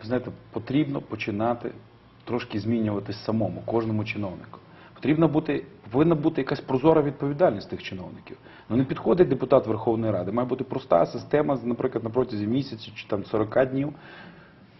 Ви знаєте, потрібно починати трошки змінюватись самому, кожному чиновнику. Потрібно бути, повинна бути якась прозора відповідальність тих чиновників. Ну не підходить депутат Верховної Ради. Має бути проста система, наприклад, на протязі місяця чи там 40 днів.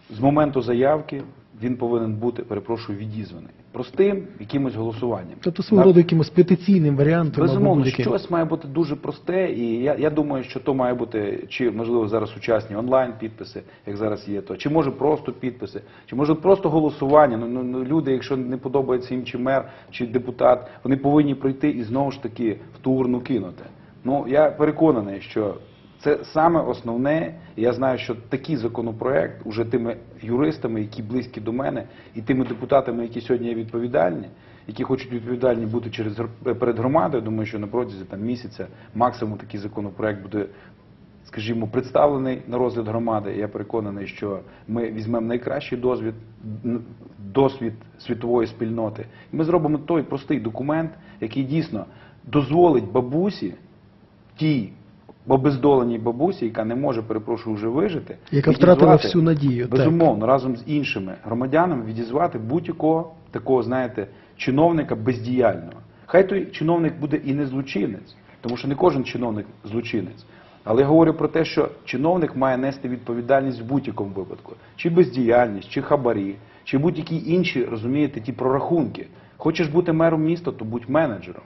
З моменту заявки він повинен бути, перепрошую, відізваний. Простим якимось голосуванням. Тобто свого роду якимось петиційним варіантом. Безумовно, щось має бути дуже просте, і я, я думаю, що то має бути, чи можливо зараз сучасні онлайн підписи, як зараз є то, чи може просто підписи, чи може просто голосування. Ну, ну, ну люди, якщо не подобається їм чи мер, чи депутат, вони повинні прийти і знову ж таки в ту урну кинути. Ну я переконаний, що це саме основне. Я знаю, що такий законопроект уже тими юристами, які близькі до мене, і тими депутатами, які сьогодні є відповідальні, які хочуть відповідальні бути через перед громадою. Думаю, що на протязі там місяця максимум такий законопроект буде. Скажімо, представлений на розгляд громади. Я переконаний, що ми візьмемо найкращий досвід, досвід світової спільноти. І ми зробимо той простий документ, який дійсно дозволить бабусі, тій обездоленій бабусі, яка не може, перепрошую, вже вижити, Яка втратила всю надію, так. Безумовно, разом з іншими громадянами відізвати будь-якого такого, знаєте, чиновника бездіяльного. Хай той чиновник буде і не злочинець, тому що не кожен чиновник злочинець. Але я говорю про те, що чиновник має нести відповідальність в будь-якому випадку. Чи бездіяльність, чи хабарі, чи будь-які інші, розумієте, ті прорахунки. Хочеш бути мером міста, то будь менеджером.